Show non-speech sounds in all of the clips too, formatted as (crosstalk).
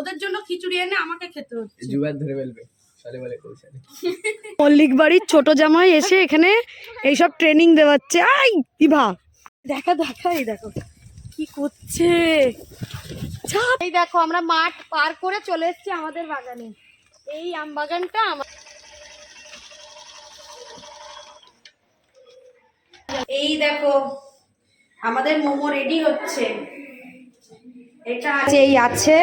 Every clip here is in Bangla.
ওদের জন্য খিচুড়ি এনে আমাকে খেতে হচ্ছে। ধরে ফেলবে। মল্লিক বাড়ির ছোট জামাই এসে এখানে এইসব ট্রেনিং দেওয়াচ্ছে। আই ইভা দেখা দেখা এই দেখো কি করছে? ছাপ। এই দেখো আমরা মাঠ পার করে চলে এসেছি আমাদের বাগানে। এই আম বাগানটা আমার এই দেখো আমাদের মোমো রেডি হচ্ছে। এটা আছে এই আছে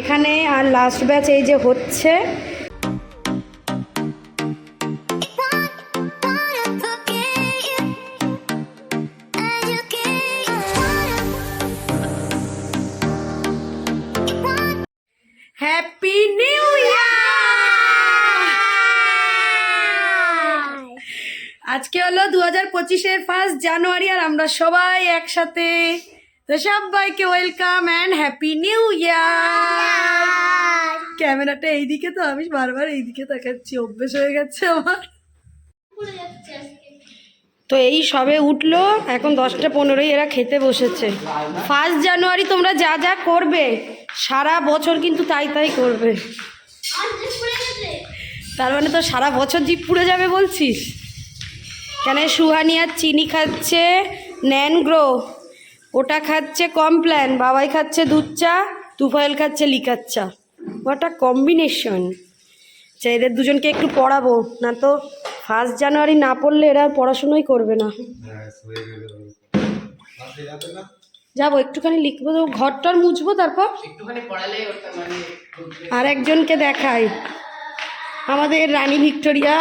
এখানে আর লাস্ট ব্যাচ এই যে হচ্ছে। হ্যাপি নিউ ইয়ার আজকে হলো দু হাজার পঁচিশের ফার্স্ট জানুয়ারি আর আমরা সবাই একসাথে। তো সবাইকে welcome and happy new year ক্যামেরাটা এইদিকে তো, আমি বারবার এইদিকে তাকাচ্ছি, অভ্যেস হয়ে গেছে আমার। তো এই সবে উঠল, এখন দশটা পনেরোই, এরা খেতে বসেছে। ফার্স্ট জানুয়ারি তোমরা যা যা করবে, সারা বছর কিন্তু তাই তাই করবে। তার মানে তো সারা বছর জিপ পুড়ে যাবে বলছিস? কেন সুহানি আর চিনি খাচ্ছে, ন্যানগ্রো? ওটা খাচ্ছে কমপ্ল্যান বাবাই খাচ্ছে দুধ চা তুফাইল খাচ্ছে লিকার চা। ওটা কম্বিনেশন আচ্ছা এদের দুজনকে একটু পড়াবো না তো ফার্স্ট জানুয়ারি না পড়লে এরা আর পড়াশুনোই করবে না। যাব একটুখানি লিখব তো ঘরটার মুছবো তারপর? মানে আর একজনকে দেখাই। আমাদের রানী ভিক্টোরিয়া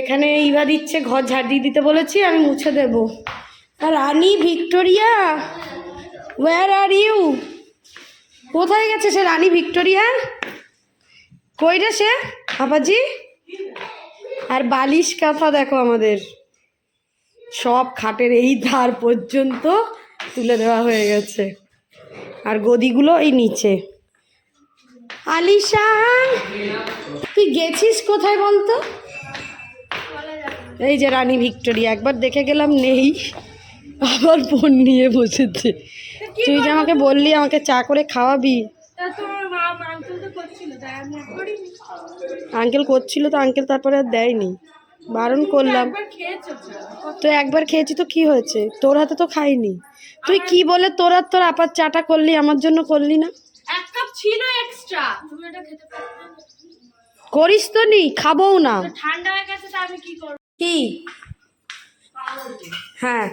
এখানে ইভা দিচ্ছে ঘর ঝাড় দিয়ে দিতে বলেছি আমি মুছে দেব। Rani Victoria where are you কোথায় গেছে সে রানী ভিক্টোরিয়া? কই রে সে, আপাজি? আর বালিশ কাঁথা দেখো আমাদের। সব খাটের এই ধার পর্যন্ত তুলে দেওয়া হয়ে গেছে। আর গদিগুলো এই নিচে। আলিশা তুই গেছিস কোথায় বলতো? এই যে রানী ভিক্টোরিয়া, একবার দেখে গেলাম নেই। আবার ফোন নিয়ে বসেছে। তুই যে আমাকে বললি আমাকে চা করে খাওয়াবি। আঙ্কেল করছিল তো আঙ্কেল তারপরে আর দেয়নি। বারণ করলাম। তো। তো একবার খেয়েছি তো কি হয়েছে? তোর হাতে তো খাইনি। তুই কি বলে তোর আর তোর আপার চাটা করলি আমার জন্য করলি না? ছিল এক্সট্রা তুমি এটা খেতে করিস তো নি খাবও না। ঠান্ডা হয়ে গেছে তা আমি কি করব? কি? হ্যাঁ।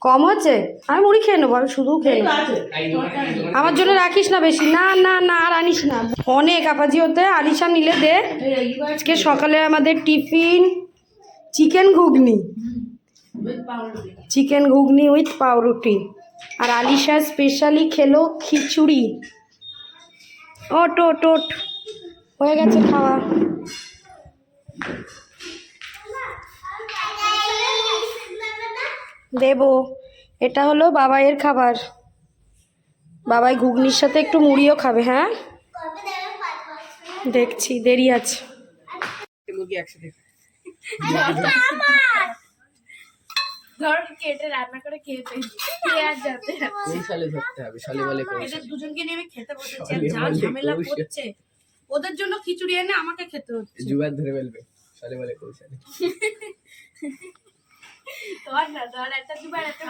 কম হচ্ছে? আমি মুড়ি খেয়ে নেব, আমি শুধু খেয়ে নেব। আমার জন্য রাখিস না বেশি। না না না, আর আনিস না। অনেক আপাজি হতে আলিশা নিলে দে। আজকে সকালে আমাদের tiffin chicken ghugni. Chicken ghugni with পাউরুটি। আর আলিশা স্পেশালি খেলো খিচুড়ি। ওট ওট ওট। হয়ে গেছে খাওয়া। দেব। এটা হলো বাবাইয়ের খাবার। বাবাই ঘুগনির সাথে একটু মুড়িও খাবে হ্যাঁ? দেখছি দেরি আছে। ওদের জন্য খিচুড়ি এনে আমাকে খেতে হচ্ছে। জুগার ধরে ফেলবে। সালে বলে কৌশলে (laughs)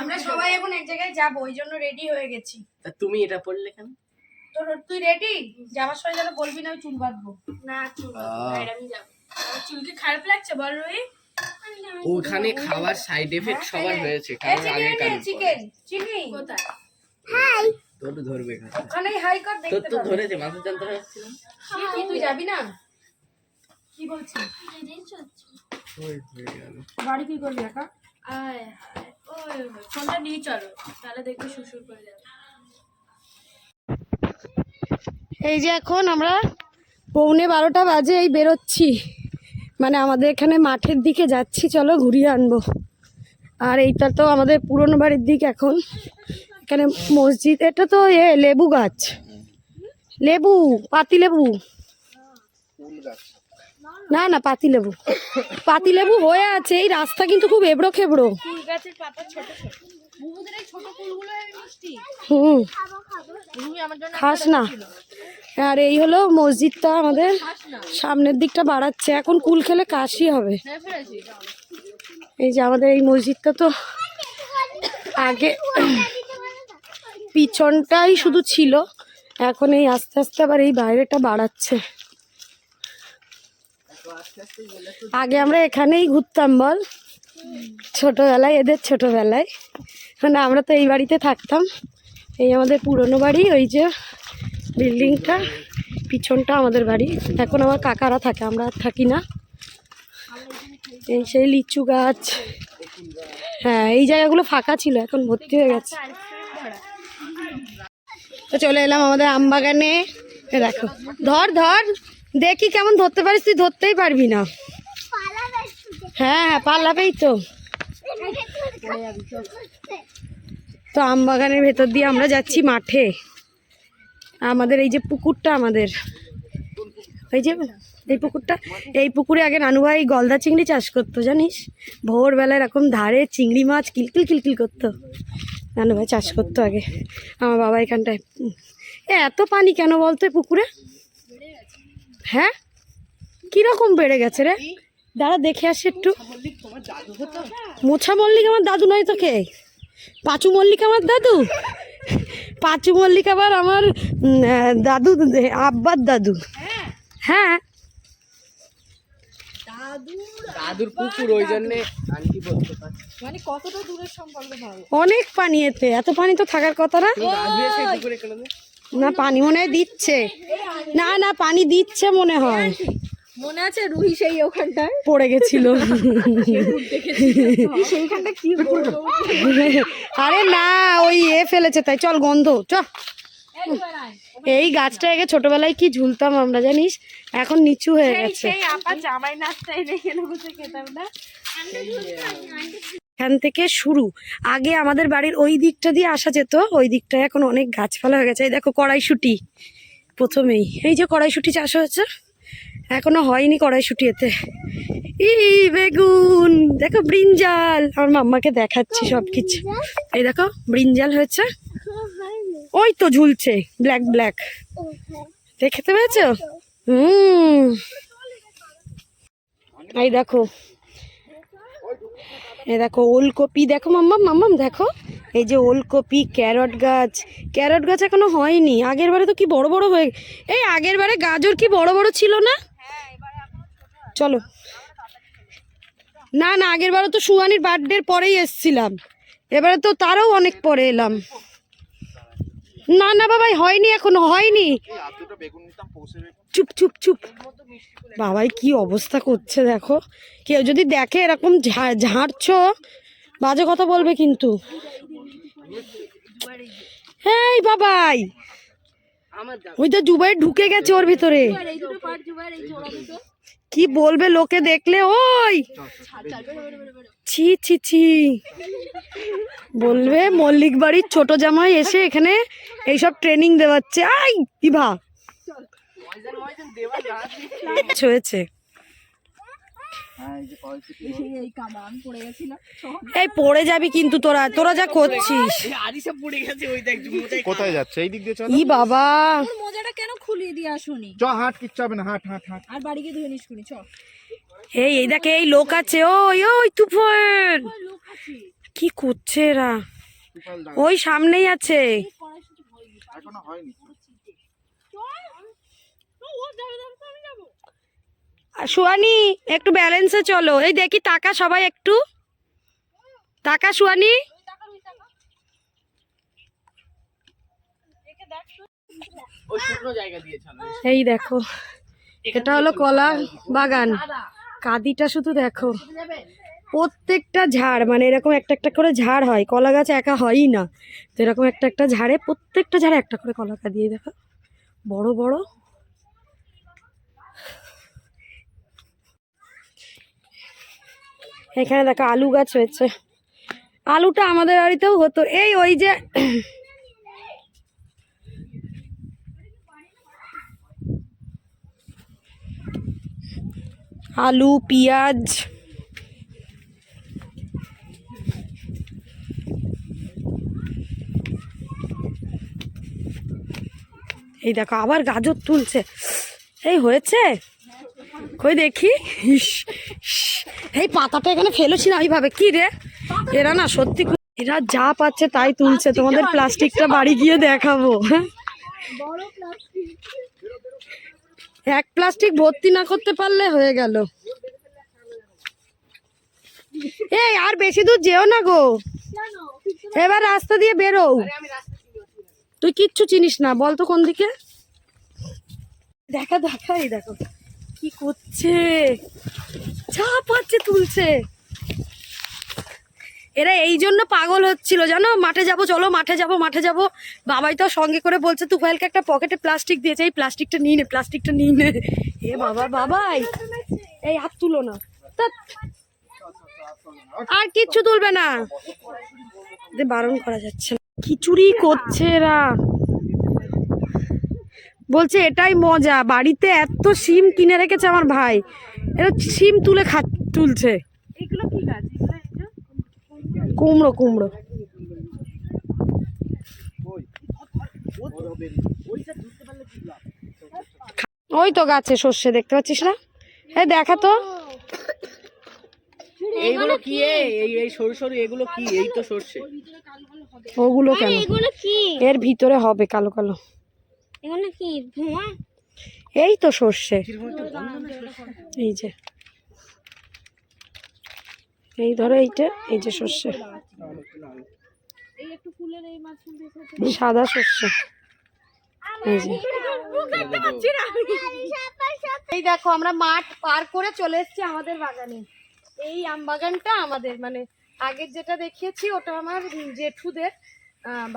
আমরা সবাই এখন এক জায়গায় যাব ওই জন্য রেডি হয়ে গেছি। তা তুমি এটা পড়লে কেন? তোর তুই রেডি যাওয়ার সময় যেন বলবি না আমি চুল বাঁধবো। না চুল। আমি যাব। আমার খারাপ লাগছে বল রুই ওখানে খাওয়ার সাইড এফেক্ট সবার হয়েছে কারণ আগে কারণ চিকেন চিনি। কোথায়? তোর ধরবে ওখানেই হাই কর তোর তো ধরেছে মাথা যন্ত্রণা হচ্ছিল কি তুই যাবি না? কি বলছিস? হয়ে বাড়ি কি করবি একা? আয় হায়, ওই ওই, ফোনটা নিয়ে চলো তাহলে দেখবে শ্বশুর করে যাবে। এই যে এখন আমরা পৌনে বারোটা বাজে এই বেরোচ্ছি। মানে আমাদের এখানে মাঠের দিকে যাচ্ছি চলো ঘুরিয়ে আনব। আর এইটা তো আমাদের পুরনো বাড়ির দিক এখন। এখানে মসজিদ এটা তো এ লেবু গাছ। লেবু পাতি লেবু। না না পাতি লেবু। পাতি লেবু হয়ে আছে এই রাস্তা কিন্তু খুব এবড়ো খেবড়ো। হুম। খাস না। আর এই হলো মসজিদটা আমাদের। সামনের দিকটা বাড়াচ্ছে। এখন কুল খেলে কাশি হবে। এই যে আমাদের এই মসজিদটা তো আগে পিছনটাই শুধু ছিল। এখন এই আস্তে আস্তে আবার এই বাইরেটা বাড়াচ্ছে। আগে আমরা এখানেই ঘুরতাম, বল? ছোটবেলায়, এদের ছোটবেলায়। মানে আমরা তো এই বাড়িতে থাকতাম। এই আমাদের পুরনো বাড়ি, ওই যে বিল্ডিংটা, পিছনটা আমাদের বাড়ি। এখন আমার কাকারা থাকে, আমরা আর থাকি না। এই সেই লিচু গাছ। হ্যাঁ এই জায়গাগুলো ফাঁকা ছিল, এখন ভর্তি হয়ে গেছে। তো চলে এলাম আমাদের আম বাগানে দেখো, ধর ধর। দেখি কেমন ধরতে পারিস, তুই ধরতেই পারবি না। হ্যাঁ হ্যাঁ পাল্লাবেই তো। তো আম বাগানের ভেতর দিয়ে আমরা যাচ্ছি মাঠে। আমাদের এই যে পুকুরটা আমাদের। এই যে, এই পুকুরটা, এই পুকুরে আগে নানু ভাই গলদা চিংড়ি চাষ করতো, জানিস? ভোরবেলা এরকম ধারে চিংড়ি মাছ কিলকিল কিলকিল করতো। নানু ভাই চাষ করতো আগে। আমার বাবা এখানটায়। এত পানি কেন বলতো পুকুরে? হ্যাঁ? কীরকম বেড়ে গেছে রে? দাঁড়া দেখে আসি একটু। মোছা মল্লিক আমার দাদু নয় তো কে পাঁচু মল্লিক আমার দাদু? পাঁচু মল্লিক আবার আমার দাদু আব্বার দাদু। হ্যাঁ। দাদুর পুকুর ওই জন্যে আন্টি বলতে পারছি মানে কতটা দূরের সম্পর্ক অনেক পানি এতে এত পানি তো থাকার কথা না? না পানি মনে হয় দিচ্ছে। না না পানি দিচ্ছে মনে হয়। মনে আছে রুহি সেই ওখানটায়? পড়ে গেছিল। (laughs) সেইখানটা কি আরে না ওই এ ফেলেছে তাই চল গন্ধ চ। এই গাছটা আগে ছোটবেলায় কি ঝুলতাম আমরা জানিস? এখন নিচু হয়ে গেছে। সেই আপা জামাই নাচটা এনে এখানে বসে খেতাম না? এখান থেকে শুরু। আগে আমাদের বাড়ির ওই দিকটা দিয়ে আসা যেত, ওই দিকটায় এখন অনেক গাছপালা হয়ে গেছে। এই দেখো কড়াইশুটি, প্রথমেই। এই যে কড়াইশুটি চাষ হয়েছে, এখনও হয়নি কড়াইশুটি এতে। ই বেগুন, দেখো ব্রিঞ্জাল। আমার মাম্মাকে দেখাচ্ছি সব কিছু এই দেখো, ব্রিঞ্জাল হয়েছে। ওই তো ঝুলছে, ব্ল্যাক ব্ল্যাক। দেখতে পেয়েছ? হুম। এই দেখো এই দেখো ওলকপি, দেখো মাম্মাম মাম্মাম, দেখো। এই যে ওলকপি, ক্যারট গাছ। ক্যারট গাছ এখনও হয়নি। আগের বারে তো কি বড় বড় হয়ে এই আগের বারে গাজর কি বড় বড় ছিল না? চলো। না না, আগের বারে তো সুয়ানির বার্থডের পরেই এসছিলাম। এবারে তো তারও অনেক পরে এলাম। না না, বাবাই, হয়নি এখনও, হয়নি। চুপ চুপ চুপ। বাবাই কি অবস্থা করছে দেখো। কেউ যদি দেখে এরকম ঝাড়ছো, বাজে কথা বলবে কিন্তু। এই বাবাই, ওই তো জুবাই ঢুকে গেছে ওর ভিতরে। কি বলবে লোকে দেখলে? ওই! ছি ছি ছি। বলবে মল্লিক বাড়ির ছোট জামাই এসে এখানে এইসব ট্রেনিং দেওয়াচ্ছে। আই, ইভা! হয়েছে এই পড়ে গেছিলাম এই পড়ে যাবি কিন্তু তোরা তোরা যা করছিস। আরিসা পড়ে গেছে ওই দেখ মোটাই কোথায় যাচ্ছে? এই দিক দিয়ে চল। ই বাবা। মোজাটা কেন খুলিয়ে দিয়ে আসুনি? চ হাট কিচ্ছু হবে না হাট হাট হাট। আর বাড়ি গিয়ে ধুয়ে নিস চ। এই এই দেখে এই লোক আছে। ওই ওই তুফান। কি করছে এরা? ওই সামনেই আছে। এখনও হয়নি। সুয়ানি একটু ব্যালেন্সে চলো। এই দেখি টাকা সবাই একটু। টাকা সুয়ানি? এই দেখো এটা হলো কলা বাগান। কাদিটা শুধু দেখো। প্রত্যেকটা ঝাড় মানে এরকম একটা একটা করে ঝাড় হয়। কলা গাছ একা হয়ই না। তো এরকম একটা একটা ঝাড়ে প্রত্যেকটা ঝাড়ে একটা করে কলা দিয়ে দেখো। বড় বড়। এখানে দেখো আলু গাছ হয়েছে। আলুটা আমাদের বাড়িতেও হতো। এই ওই যে আলু, পেঁয়াজ। এই দেখো আবার গাজর তুলছে। এই হয়েছে? কই দেখি? এই পাতাটা এখানে ফেলেছি না ওইভাবে কি রে? এরা না সত্যি এরা যা পাচ্ছে তাই তুলছে। তোমাদের প্লাস্টিকটা বাড়ি গিয়ে দেখাবো। এক প্লাস্টিক ভর্তি না করতে পারলে হয়ে গেল। এই, আর বেশি দূর যেও না গো। এবার রাস্তা দিয়ে বেরো। তুই কিচ্ছু চিনিস না বল তো কোন দিকে? দেখা দেখা, এই দেখো। কি করছে? যা পাচ্ছে তুলছে। এরা এই জন্য পাগল হচ্ছিল, জানো? মাঠে যাব, চলো, মাঠে যাব মাঠে যাব। বাবাই তো সঙ্গে করে বলছে তুফাইলকে একটা পকেটে প্লাস্টিক দিয়েছে, এই প্লাস্টিকটা নিয়ে নে, প্লাস্টিকটা নিয়ে নে। এ বাবা, বাবাই! এই হাত তুলো না। তা আর কিচ্ছু তুলবে না। বারণ করা যাচ্ছে না। খিচুড়ি করছে এরা। বলছে এটাই মজা বাড়িতে এত সিম কিনে রেখেছে আমার ভাই। এটা সিম তুলে খা তুলছে। কুমড়ো কুমড়ো। ওই তো গাছে সর্ষে দেখতে পাচ্ছিস না? এই দেখা তো। এইগুলো কি এই এই সরু সরু এগুলো কি? এই তো সরষে। ওগুলো কেন? এগুলো কি? এর ভিতরে হবে কালো কালো। এগুলো কি ধোঁয়া? এই তো সর্ষে। এই যে। এই ধরো এইটা এই যে সর্ষে। সাদা সর্ষে। এই যে। এই দেখো আমরা মাঠ পার করে চলে এসেছি আমাদের বাগানে। এই আম বাগানটা আমাদের মানে আগের যেটা দেখিয়েছি ওটা আমার জেঠুদের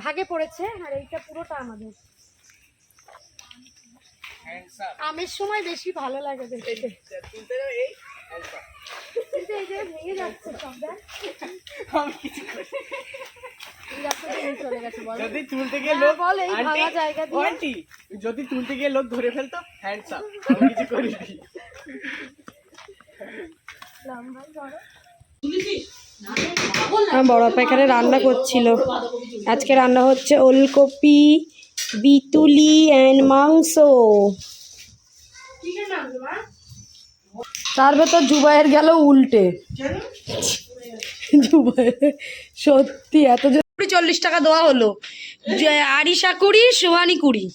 ভাগে পড়েছে আর এইটা পুরোটা আমাদের। আমের সময় বেশি ভালো লাগে দেখতে। কিন্তু এই যে ভেঙে যাচ্ছে সব দেখ। এই রাস্তা দিয়ে চলে গেছে বল। যদি তুলতে গিয়ে হ্যাঁ, লোক বল, ভাঙা জায়গা দিয়ে। আন্টি যদি তুলতে গিয়ে লোক ধরে ফেলতো হ্যান্ডস আপ আমি কিছু আমার বড় আপা এখানে রান্না করছিল। আজকে রান্না হচ্ছে ওলকপি বিতুলি অ্যান্ড মাংস। তার ভেতর জুবাইয়ের গেল উল্টে। সত্যি এত কুড়ি চল্লিশ টাকা দেওয়া হলো। যে আরিশা কুড়ি সোহানি কুড়ি।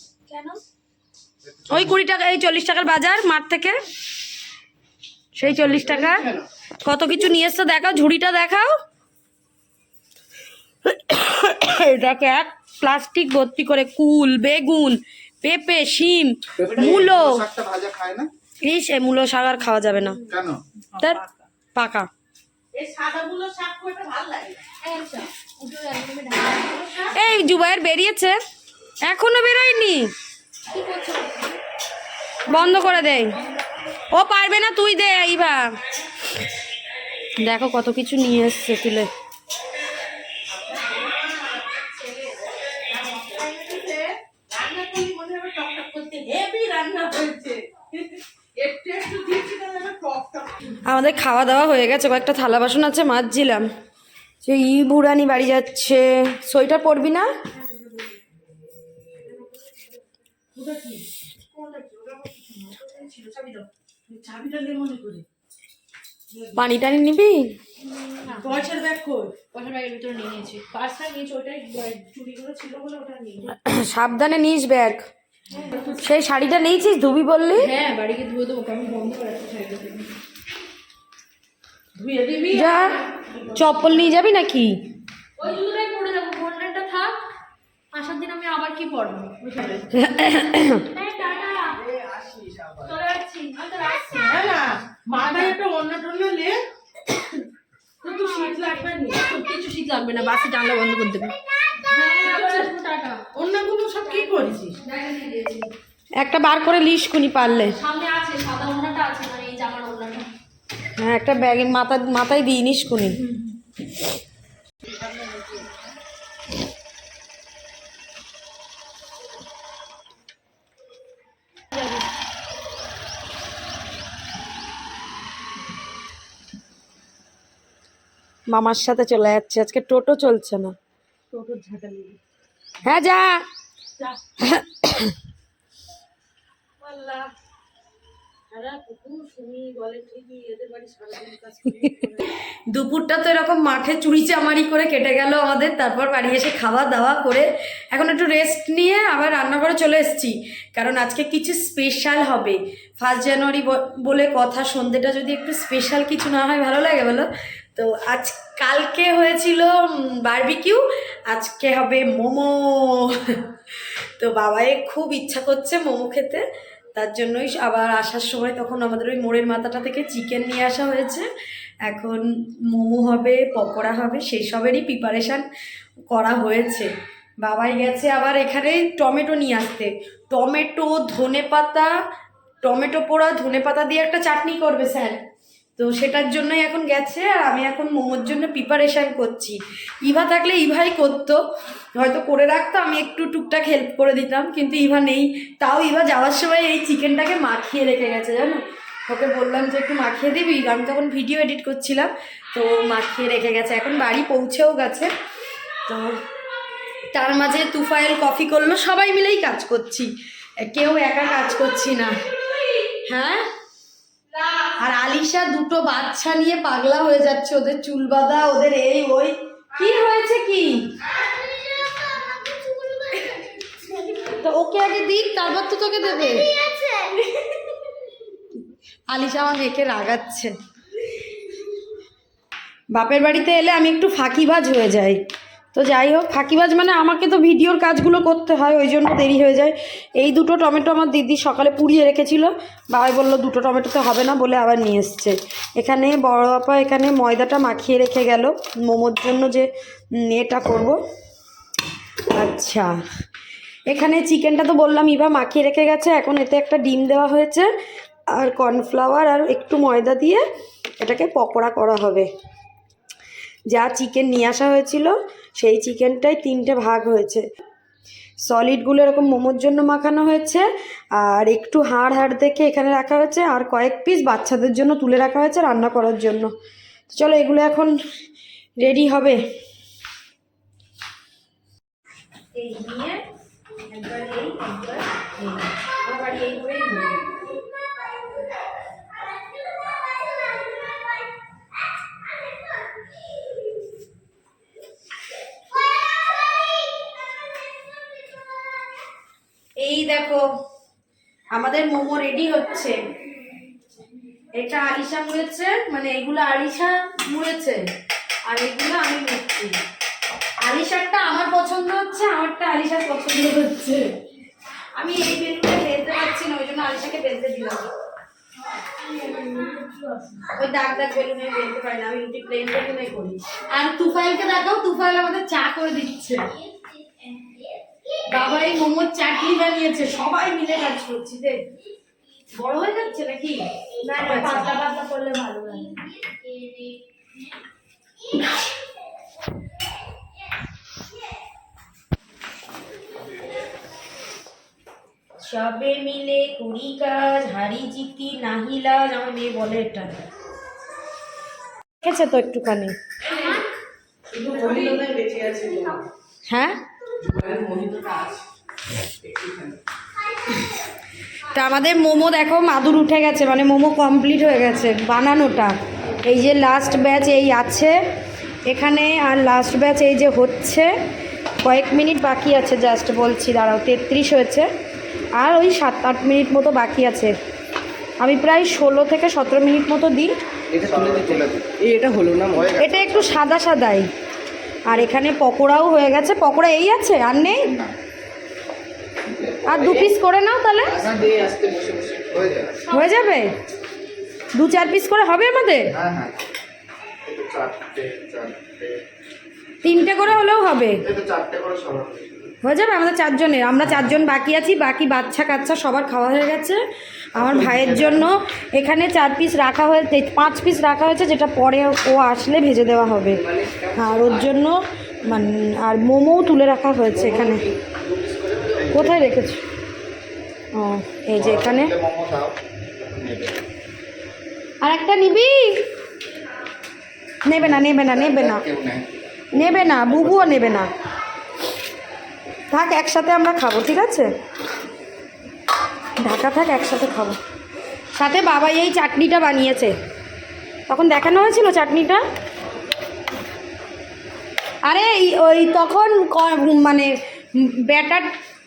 ওই কুড়ি টাকা এই চল্লিশ টাকার বাজার মাঠ থেকে। সেই চল্লিশ টাকা। কত কিছু নিয়ে এসছে দেখাও ঝুড়িটা দেখাও। এটাকে এক প্লাস্টিক ভর্তি করে কুল বেগুন পেঁপে শিম মূলো। এই মূলো শাক আর খাওয়া যাবে না। তার পাকা। এই জুবাইয়ের বেরিয়েছে। এখনও বেরোয়নি? বন্ধ করে দে ও পারবে না তুই দে এইবা দেখো কত কিছু নিয়ে এসছে তুলে। আমাদের খাওয়া দাওয়া হয়ে গেছে কয়েকটা থালা বাসন আছে মাজছিলাম। যে ই বুড়ানি বাড়ি যাচ্ছে। সোয়েটার পরবি না? পানি টানি নিবি? পয়সার ব্যাগ কই? পয়সার ব্যাগের ভিতরে নিয়ে নিয়েছি। পার্সটা নিয়েছি ওইটাই চুরিগুলো ছিল বলে ওটা নিয়ে সাবধানে নিস ব্যাগ। সেই শাড়িটা নিয়েছিস ধুবি বললি? হ্যাঁ বাড়িকে ধুয়ে দেবো আমি বন্ধ করে ধুয়ে দিবি? যা চপ্পল নিয়ে যাবি নাকি? ওই জুতোটাই পরে যাব বন্ডেলটা থাক। আসার দিন আমি আবার কি পরবো (coughs) চলে যাচ্ছি আমি তো রাখছি মাথায় একটা অন্য টন্য লে। তো শীত লাগবে না? কিছু শীত লাগবে না বাসে জানলা বন্ধ করে দেবে। অন্যগুলো সব কি করেছিস? একটা বার করে লিস খুনি পারলে। সামনে আছে সাদা ওড়নাটা আছে মানে এই জামার ওড়নাটা। হ্যাঁ একটা ব্যাগে মাথা মাথায় দিই নিস কুনি মামার সাথে চলে যাচ্ছে। আজকে টোটো চলছে না। হ্যাঁ যা। দুপুরটা তো এরকম মাঠে চুরি চামারি করে কেটে গেল আমাদের তারপর বাড়ি এসে খাওয়া দাওয়া করে এখন একটু রেস্ট নিয়ে আবার রান্নাঘরে চলে এসেছি। কারণ আজকে কিছু স্পেশাল হবে। ফার্স্ট জানুয়ারি ব- বলে কথা সন্ধ্যেটা যদি একটু স্পেশাল কিছু না হয় ভালো লাগে বলো? তো আজ কালকে হয়েছিল বারবিকিউ আজকে হবে মোমো। তো বাবাই খুব ইচ্ছা করছে মোমো খেতে, তার জন্যই আবার আসার সময় তখন আমাদের ওই মোড়ের মাথাটা থেকে চিকেন নিয়ে আসা হয়েছে। এখন মোমো হবে, পকোড়া হবে, সেই সবেরই প্রিপারেশান করা হয়েছে। বাবাই গেছে আবার এখানে টমেটো নিয়ে আসতে। টমেটো ধনে পাতা টমেটো পোড়া ধনে পাতা দিয়ে একটা চাটনি করবে, স্যার। তো সেটার জন্যই এখন গেছে আর আমি এখন মোমোর জন্য প্রিপারেশান করছি। ইভা থাকলে ইভাই করতো, হয়তো করে রাখতো, আমি একটু টুকটাক হেল্প করে দিতাম, কিন্তু ইভা নেই। তাও ইভা যাওয়ার সময় এই চিকেনটাকে মাখিয়ে রেখে গেছে, জানো? ওকে বললাম যে একটু মাখিয়ে দিবি? আমি তখন ভিডিও এডিট করছিলাম, তো মাখিয়ে রেখে গেছে। এখন বাড়ি পৌঁছেও গেছে। তো তার মাঝে তুফাইল কফি করল, সবাই মিলেই কাজ করছি। কেউ একা কাজ করছি না। হ্যাঁ? আর আলিশা দুটো বাচ্চা নিয়ে পাগলা হয়ে যাচ্ছে, ওদের চুল বাঁধা, ওদের এই, ওই। কি হয়েছে কি? তো ওকে আগে দিক তারপর তো তোকে দেবে। আলিশা আমার মেয়েকে রাগাচ্ছে। বাপের বাড়িতে এলে আমি একটু ফাঁকিবাজ হয়ে যাই। তো যাই হোক, ফাঁকিবাজ মানে আমাকে তো ভিডিওর কাজগুলো করতে হয়, ওই জন্য দেরি হয়ে যায়। এই দুটো টমেটো আমার দিদি সকালে পুড়িয়ে রেখেছিল। বাবাই বলল, দুটো টমেটোতে হবে না, বলে আবার নিয়ে এসছে। এখানে বড় আপা এখানে ময়দাটা মাখিয়ে রেখে গেল। মোমোর জন্য যে এটা করব। আচ্ছা। এখানে চিকেনটা তো বললাম, ইভা মাখিয়ে রেখে গেছে। এখন এতে একটা ডিম দেওয়া হয়েছে, আর কর্নফ্লাওয়ার আর একটু ময়দা দিয়ে এটাকে পকোড়া করা হবে। যা চিকেন নিয়ে আসা হয়েছিল সেই চিকেনটাই তিনটে ভাগ হয়েছে। সলিডগুলো এরকম মোমোর জন্য মাখানো হয়েছে, আর একটু হাড় হাড় দেখে এখানে রাখা হয়েছে, আর কয়েক পিস বাচ্চাদের জন্য তুলে রাখা হয়েছে রান্না করার জন্য। চলো এগুলো এখন রেডি হবে। এই নিয়ে একবার এই একবার এই। আবার এই এই দেখো, আমাদের মোমো রেডি হচ্ছে। এটা আলিশা মুড়েছে মানে এগুলো আলিশা মুড়েছে, আর এগুলো আমি মুড়ছি। আলিশারটা আমার পছন্দ হচ্ছে, আমারটা আলিশার পছন্দ হচ্ছে। আমি এই বেলুনটা বেলতে পারছি না, ওই জন্য আলিশাকে বেলতে দিলাম। ওই দাগ দাগ বেলুনে বেলতে পারি না, আমি রুটি প্লেন বেলুনে করি। আর তুফাইলকে দেখাও, তুফাইল আমাদের চা করে দিচ্ছে। বাবা এই মোমোর চাটনি বানিয়েছে সবাই মিলে কাজ করছি দেখ বড় হয়ে যাচ্ছে নাকি? না না পাতলা পাতলা করলে ভালো লাগে সবে মিলে করি কাজ হারি জিতি নাহি লাজ আমার মেয়ে বলে এটা তো একটুখানি? শুধু আছে তা আমাদের মোমো দেখো মাদুর উঠে গেছে মানে মোমো কমপ্লিট হয়ে গেছে বানানোটা। এই যে লাস্ট ব্যাচ এই আছে এখানে আর লাস্ট ব্যাচ এই যে হচ্ছে কয়েক মিনিট বাকি আছে জাস্ট বলছি দাঁড়াও তেত্রিশ হয়েছে আর ওই সাত আট মিনিট মতো বাকি আছে। আমি প্রায় ষোলো থেকে সতেরো মিনিট মতো দিই। এটা হলো না? এটা একটু সাদা সাদাই। আর এখানে পকোড়াও হয়ে গেছে। পকোড়া এই আছে? আর নেই? আর দু পিস করে নাও তাহলে। হয়ে যাবে। দু চার পিস করে হবে আমাদের? হ্যাঁ হ্যাঁ। তিনটে করে হলেও হবে। হয়ে যাবে। আমাদের চারজনের। আমরা চারজন বাকি আছি বাকি বাচ্চা কাচ্চা সবার খাওয়া হয়ে গেছে। আমার ভাইয়ের জন্য এখানে চার পিস রাখা হয়েছে পাঁচ পিস রাখা হয়েছে, যেটা পরে ও আসলে ভেজে দেওয়া হবে। আর ওর জন্য মানে আর মোমোও তুলে রাখা হয়েছে এখানে। কোথায় রেখেছো? ও, এই যে এখানে। আর একটা নিবি? নেবে না নেবে না নেবে না। নেবে না, বুবুও নেবে না। থাক, একসাথে আমরা খাব, ঠিক আছে? ঢাকা থাক একসাথে খাব। সাথে বাবাই এই চাটনিটা বানিয়েছে। তখন দেখানো হয়েছিল চাটনিটা? আরে এই- ওই তখন মানে ব্যাটার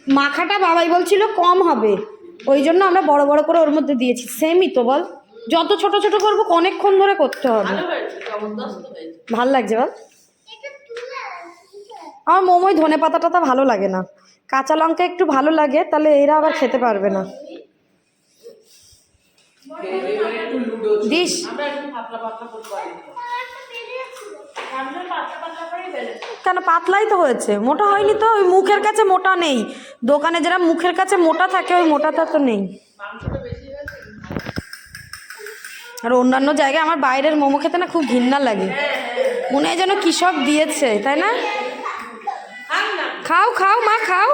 মাখাটা বাবাই বলছিল কম হবে। ওই জন্য আমরা বড় বড় করে ওর মধ্যে দিয়েছি। সেমই তো বল। যত ছোট ছোট করব অনেকক্ষণ ধরে করতে হবে। ভালো লাগছে বল। আমার মোমোই ধনে পাতা টাতা ভালো লাগে না। কাঁচা লঙ্কা একটু ভালো লাগে তাহলে এরা আবার খেতে পারবে না একটু লুডো দিস আমরা একটু পাতলা পাতলা করে বানিয়ে আমরা পাতলা পাতলা করেই বেলেছি কেন পাতলাই তো হয়েছে? মোটা হয়নি তো? ওই মুখের কাছে মোটা নেই। দোকানে যারা মুখের কাছে মোটা থাকে, ওই মোটাটা তো নেই। আর অন্যান্য জায়গায় আমার বাইরের মোমো খেতে না খুব ঘৃণা লাগে। মনে হয় যেন কৃষক দিয়েছে, তাই না? খাও খাও, মা, খাও।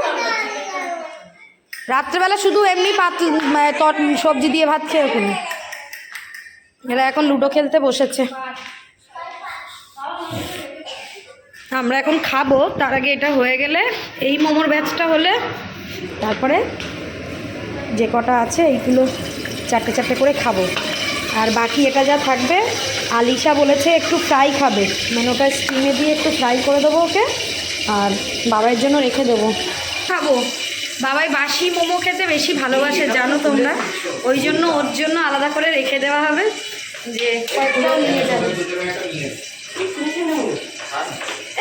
রাত্রেবেলা শুধু এমনি পাত মানে সবজি দিয়ে ভাত খেয়ে ওখানে এরা এখন লুডো খেলতে বসেছে। আমরা এখন খাব, তার আগে এটা হয়ে গেলে এই মোমোর ব্যাচটা হলে, তারপরে যে কটা আছে এইগুলো চারটে চারটে করে খাব। আর বাকি এটা যা থাকবে, আলিশা বলেছে একটু ফ্রাই খাবে। মানে ওটা স্টিমে দিয়ে একটু ফ্রাই করে দেবো ওকে, আর বাবার জন্য রেখে দেবো। খাব। বাবাই বাসি মোমো খেতে বেশি ভালোবাসে, জানো তোমরা? ওই জন্য ওর জন্য আলাদা করে রেখে দেওয়া হবে যে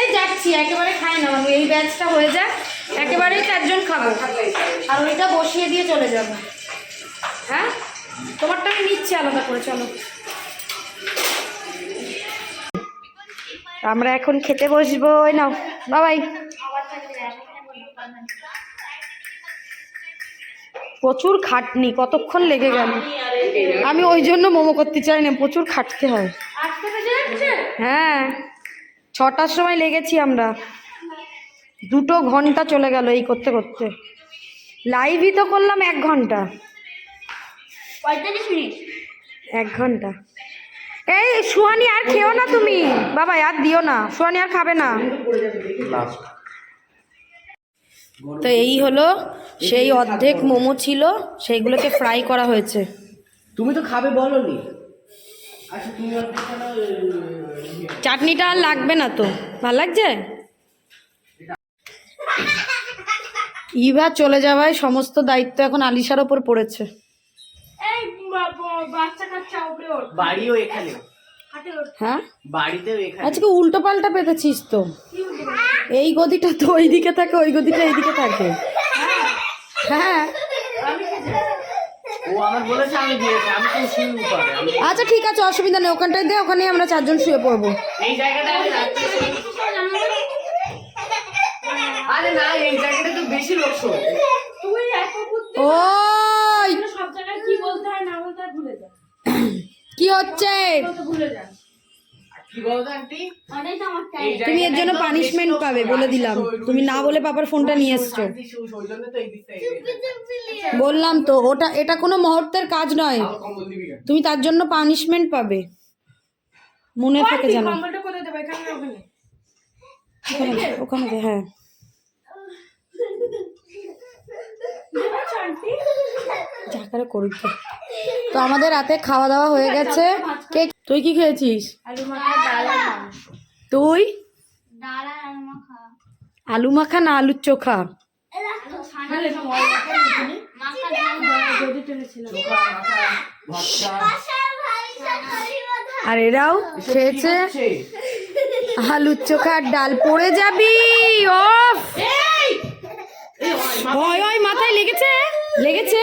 এই যাচ্ছি, একেবারে খাই না বাবু, এই ব্যাচটা হয়ে যাক, একেবারেই চারজন খাব। আর ওইটা বসিয়ে দিয়ে চলে যাব। হ্যাঁ? তোমারটা আমি নিচ্ছি আলাদা করে, চলো। আমরা এখন খেতে বসবো, ওই নাও, বাবাই। প্রচুর খাটনি কতক্ষণ লেগে গেল? আমি ওই জন্য মোমো করতে চাই না প্রচুর খাটতে হয়। হ্যাঁ ছটার সময় লেগেছি আমরা। দুটো ঘণ্টা চলে গেল এই করতে করতে। লাইভই তো করলাম এক ঘণ্টা। পঁয়তাল্লিশ মিনিট। এক ঘণ্টা। এই সুহানি আর খেও না তুমি। বাবা আর দিও না। সুহানি আর খাবে না। লাস্ট তো এই হলো সেই অর্ধেক মোমো ছিল সেইগুলোকে ফ্রাই করা হয়েছে। তুমি তো খাবে বলনি। আচ্ছা চাটনিটা আর লাগবে না তো ভালো লাগছে? ইভা চলে যাওয়ায় সমস্ত দায়িত্ব এখন আলিশার ওপর পড়েছে। এই বা- বা- বাচ্চা কাচ্চা বাড়িও এখানে হ্যাঁ? আজকে উল্টো পাল্টা পেতেছিস তো। এই গদিটা তো ওই দিকে থাকে ওই গদিটা এইদিকে থাকে। হ্যাঁ। ও আচ্ছা ঠিক আছে অসুবিধা নেই ওখানটায় দে ওখানে আমরা চারজন শুয়ে পড়ব। এই জায়গাটা আমি রাত্রে শুই। আরে না এই জায়গাটা তো বেশি লোক শোয় তুই এত বুদ্ধি ওই সব জায়গায় কি বলতে হয় না বলতে হয় ভুলে যা কি হচ্ছে? তো ভুলে যা কি বলতো আন্টি ওটাই তো আমার এই তুমি এর জন্য পানিশমেন্ট পাবে বলে দিলাম। তুমি না বলে পাপার ফোনটা নিয়ে এসছো। বললাম তো ওটা এটা কোনো মুহূর্তের কাজ নয়? তুমি তার জন্য পানিশমেন্ট পাবে। মনে থাকে তুই জানো কম্বলটা কোথায় দেবো? এখানে না। ওখানে হ্যাঁ। আন্টি করুক তো। আমাদের রাতে খাওয়া দাওয়া হয়ে গেছে। কে তুই কি খেয়েছিস? আলু মাখা ডাল আর মাংস। তুই? আলু মাখা। না আলুর চোখা। আর এরাও খেয়েছে। আলুর চোখা আর ডাল পড়ে যাবি। অফ ওই মাথায় লেগেছে। লেগেছে?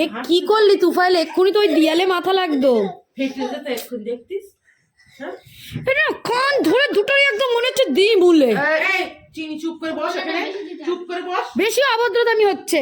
এ কি করলি তুফাইল এক্ষুনি তো ওই দিয়ালে মাথা লাগতো। কান ধরে দুটোই একদম মনে হচ্ছে দি বলে। চিনি চুপ করে বস এখানে। চুপ করে বস। বেশি অভদ্রতামি হচ্ছে।